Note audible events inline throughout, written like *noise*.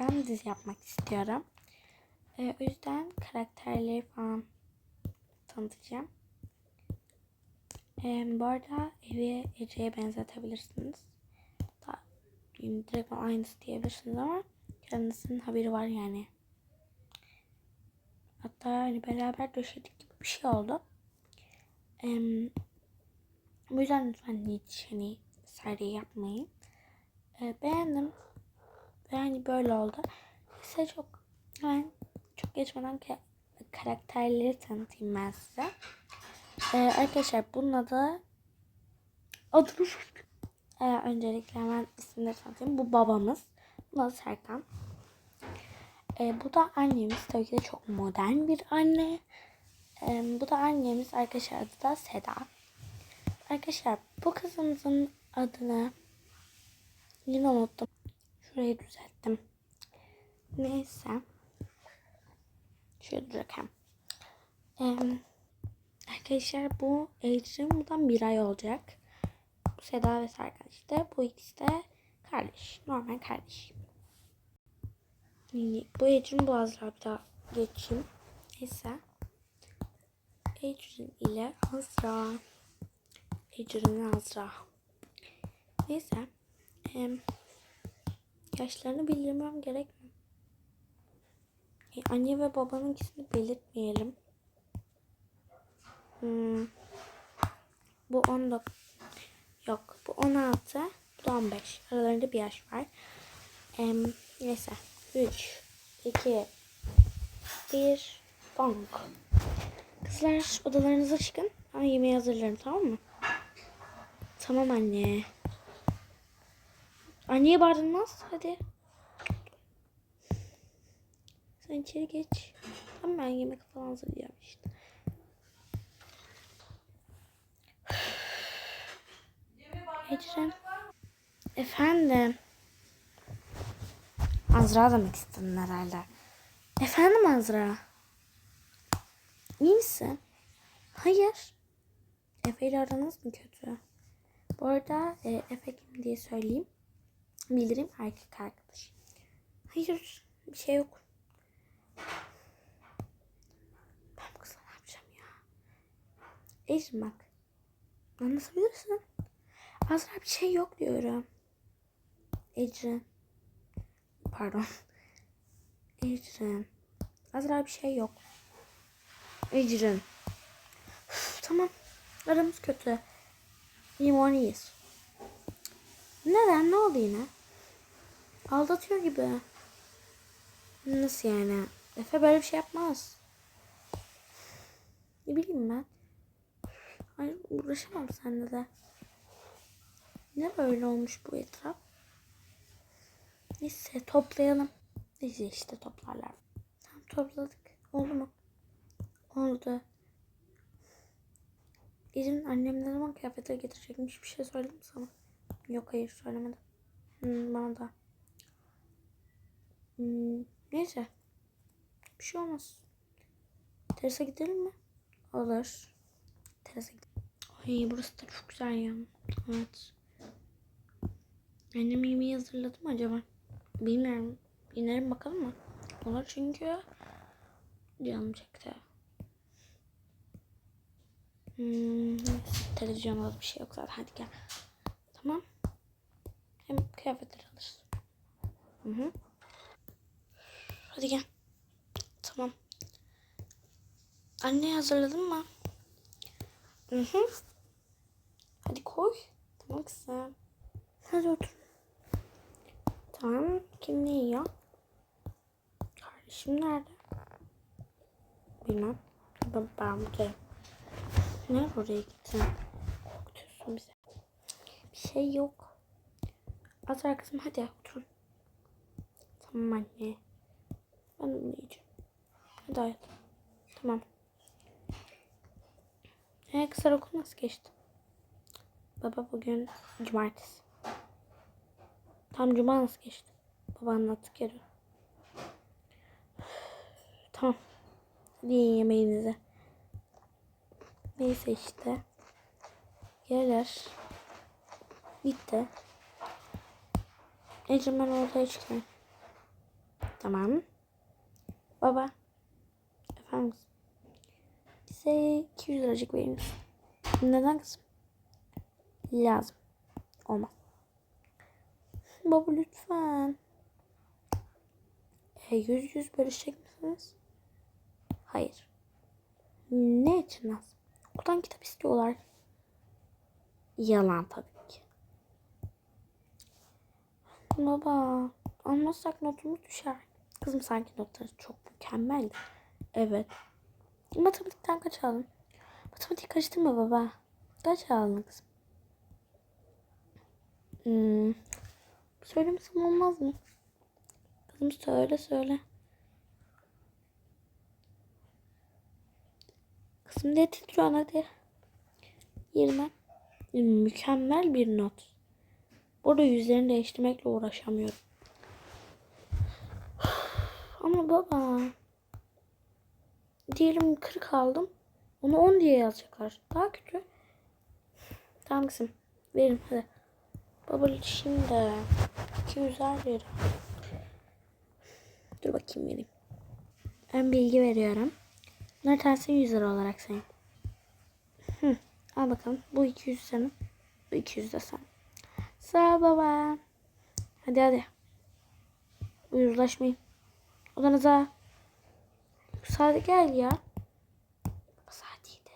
ben dizi yapmak istiyorum. Ee, o yüzden karakterleri falan tanıtacağım. Ee, bu arada evi Ece'ye benzetebilirsiniz. Da, direkt aynısı diyebilirsiniz ama kendisinin haberi var yani. Hatta hani beraber döşedik gibi bir şey oldu. Ee, bu yüzden lütfen hiç hani seri yapmayın. Ee, beğendim. Ve hani böyle oldu. Size çok ben çok geçmeden ka- karakterleri tanıtayım ben size. Ee, arkadaşlar bunun adı adını ee, öncelikle hemen isimleri tanıtayım. Bu babamız. Bunun adı Serkan. Ee, bu da annemiz. Tabii ki de çok modern bir anne. Ee, bu da annemiz. Arkadaşlar adı da Seda. Arkadaşlar bu kızımızın adını yine unuttum. Şurayı düzelttim. Neyse. Şöyle bırakayım. Ee, arkadaşlar bu Ecrin bundan bir ay olacak. Seda ve Serkan işte. Bu ikisi de kardeş. Normal kardeş. Bu Ecrin bu Azra bir daha geçeyim. Neyse. Ecrin ile Azra. Ecrin ve Azra. Neyse. Ee, yaşlarını bildirmem gerek mi? E, anne ve babanın ikisini belirtmeyelim. Hmm. Bu 19. Yok bu 16. Bu da 15. Aralarında bir yaş var. Ee, neyse. 3, 2, 1, bonk. Kızlar odalarınıza çıkın. Ben yemeği hazırlarım tamam mı? Tamam anne. Anneye bağırılmaz. Hadi. Sen içeri geç. Tamam ben yemek falan hazırlayacağım işte. Ecren. Efendim. Azra demek istedin herhalde. Efendim Azra. İyi misin? Hayır. Efe ile aranız mı kötü? Bu arada e, Efe kim diye söyleyeyim. Bildireyim erkek arkadaş. Hayır bir şey yok. Ben bu kızla ne yapacağım ya? Ecrin bak. Anlatabilirsin. Azra bir şey yok diyorum. Ecrin. Pardon. *laughs* Ecrin. Azra bir şey yok. Ecrin. Üf, tamam. Aramız kötü. Limoniyiz. Neden? Ne oldu yine? Aldatıyor gibi. Nasıl yani? Efe böyle bir şey yapmaz. Ne bileyim ben. Hayır uğraşamam seninle de. Ne böyle olmuş bu etraf? Neyse toplayalım. Neyse işte toplarlar. Tamam topladık. Oldu mu? Oldu. Ecrin annem ne zaman kıyafetleri getirecekmiş bir şey söyledim sana? Yok hayır söylemedim. Hmm, bana da. Hmm, neyse. Bir şey olmaz. Terasa gidelim mi? Olur. Terasa gidelim. Ay burası da çok güzel ya. Evet. Annem yemeği hazırladı mı acaba? Bilmiyorum. İnerim bakalım mı? Olur çünkü canım çekti. Hmm, televizyonda da bir şey yok zaten. Hadi gel. Tamam. Hem kıyafetleri alırız. Hı hı. Hadi gel. Tamam. Anne hazırladın mı? Hı hı. Hadi koy. Tamam kızım. Hadi otur. Tamam. Kim ne yiyor? Kardeşim nerede? Bilmem. Ben, ben buradayım. Ne oraya gittin? Korkutuyorsun bizi. Bir şey yok. Azra kızım hadi otur. Tamam anne. Ben de yiyeceğim. Hadi hayatım. Tamam. Ee, kızlar okul nasıl geçti? Baba bugün cumartesi. Tam cuma nasıl geçti? Baba anlattık ya. dün. Tamam. Hadi yiyin yemeğinizi. Neyse işte. Gelir. Bitti. Ecem ben ortaya çıkayım. Tamam. Baba. Efendim. Bize 200 liracık verir misin? Neden kızım? Lazım. Olmaz. Baba lütfen. E, yüz yüz bölüşecek misiniz? Hayır. Ne için lazım? Okuldan kitap istiyorlar. Yalan tabii ki. Baba almazsak notumuz düşer. Kızım sanki notları çok mükemmel. Evet. Matematikten kaç aldın? Matematik karıştırma baba. Kaç aldın kızım? Hmm. Söylemesem olmaz mı? Kızım söyle söyle. Kızım ne titriyorsun hadi. 20. Mükemmel bir not. Burada yüzlerini değiştirmekle uğraşamıyorum. Baba. Diyelim 40 aldım. Onu 10 diye yazacaklar. Daha kötü. Tamam kızım. Verin hadi. Baba şimdi 200 verin. Dur bakayım vereyim. Ben bilgi veriyorum. Bunlar tanesi 100 lira olarak sayın. Hı, al bakalım. Bu 200 senin. Bu 200 de sen. Sağ ol baba. Hadi hadi. Uyuzlaşmayın. Odanıza. Sade gel ya. Sade'ydi.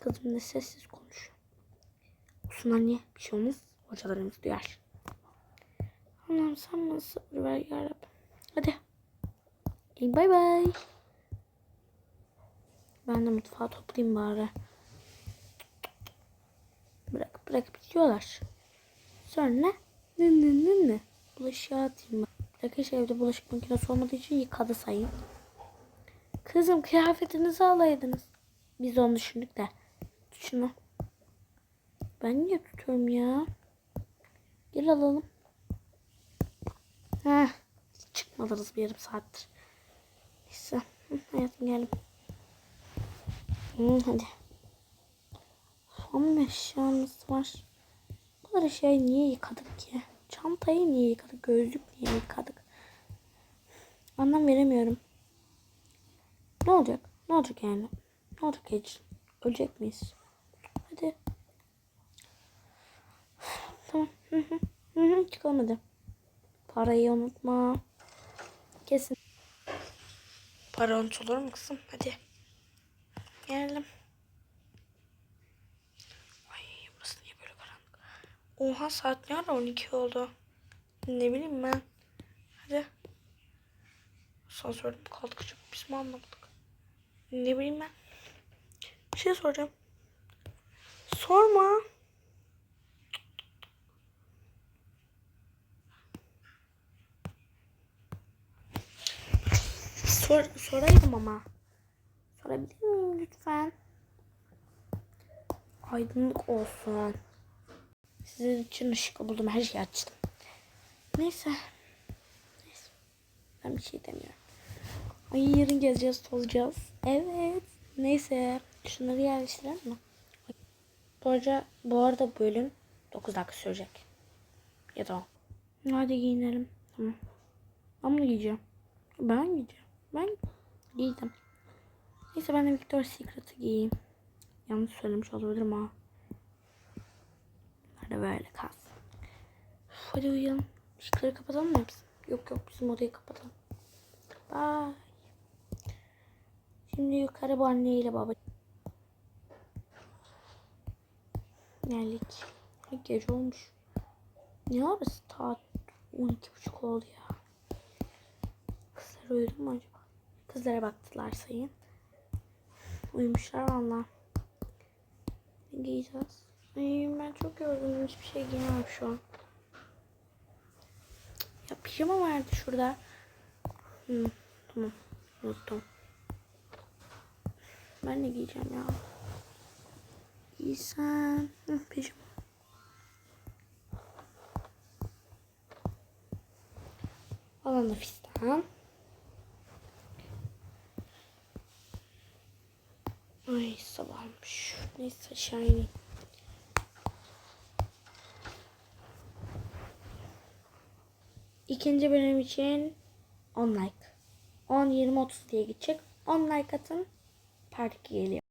Kızım da sessiz konuş. Olsun anne. Bir şey olmaz. Hocalarımız duyar. Allah'ım sen bana sabır ver yarabbim. Hadi. İyi bay bay. Ben de mutfağı toplayayım bari. Bırak bırak gidiyorlar. Sonra ne? Ne ne ne ne? Bulaşığı atayım. Arkadaşlar evde bulaşık makinesi olmadığı için yıkadı sayın. Kızım kıyafetinizi alaydınız. Biz onu düşündük de. Tut şunu. Ben niye tutuyorum ya? Gel alalım. Heh. Çıkmadınız bir yarım saattir. Neyse. Hayatım geldim. Hı, hadi. Ama eşyamız var. Bu kadar eşyayı niye yıkadık ki? Çantayı niye yıkadık? Gözlük niye yıkadık? Anlam veremiyorum. Ne olacak? Ne olacak yani? Ne olacak hiç? Ölecek miyiz? Hadi. Tamam. Çıkalım hadi. Parayı unutma. Kesin. Para unutulur mu kızım? Hadi. Gelelim. Ay burası niye böyle karanlık? Oha saat ne ara 12 oldu? Ne bileyim ben. Hadi. Asansörde mi kaldık acaba? Biz mi anlamadık? Ne bileyim ben. Bir şey soracağım. Sorma. Sor, sorayım ama. Sorabilir miyim lütfen? Aydınlık olsun. Sizin için ışık buldum. Her şeyi açtım. Neyse. Neyse. Ben bir şey demiyorum. Ay yarın gezeceğiz, tozacağız. Evet. Neyse. Şunları yerleştirelim mi? Bu arada, bu arada bölüm 9 dakika sürecek. Ya da 10. Hadi giyinelim. Tamam. Ben bunu giyeceğim. Ben giyeceğim. Ben giydim. Neyse ben de Victoria's Secret'ı giyeyim. Yanlış söylemiş olabilirim ha. Böyle kalsın. Hadi uyuyalım. Işıkları kapatalım mı hepsini? Yok yok bizim odayı kapatalım. Bye. Şimdi yukarı bu anneyle baba. Geldik. Gece olmuş. Ne arası saat 12.30 oldu ya. Kızlar uyudu mu acaba? Kızlara baktılar sayın. Uyumuşlar valla. Ne giyeceğiz? Ay ben çok yorgunum. Hiçbir şey giyemem şu an. Ya pijama vardı şurada. Hmm, tamam. Unuttum. Ben ne giyeceğim ya? Giysem. Hı, pijama. Alana fistan. Ay sabahmış. Neyse aşağı ineyim. İkinci bölüm için 10 like. 10, 20, 30 diye gidecek. 10 like atın. Part 2 geliyor.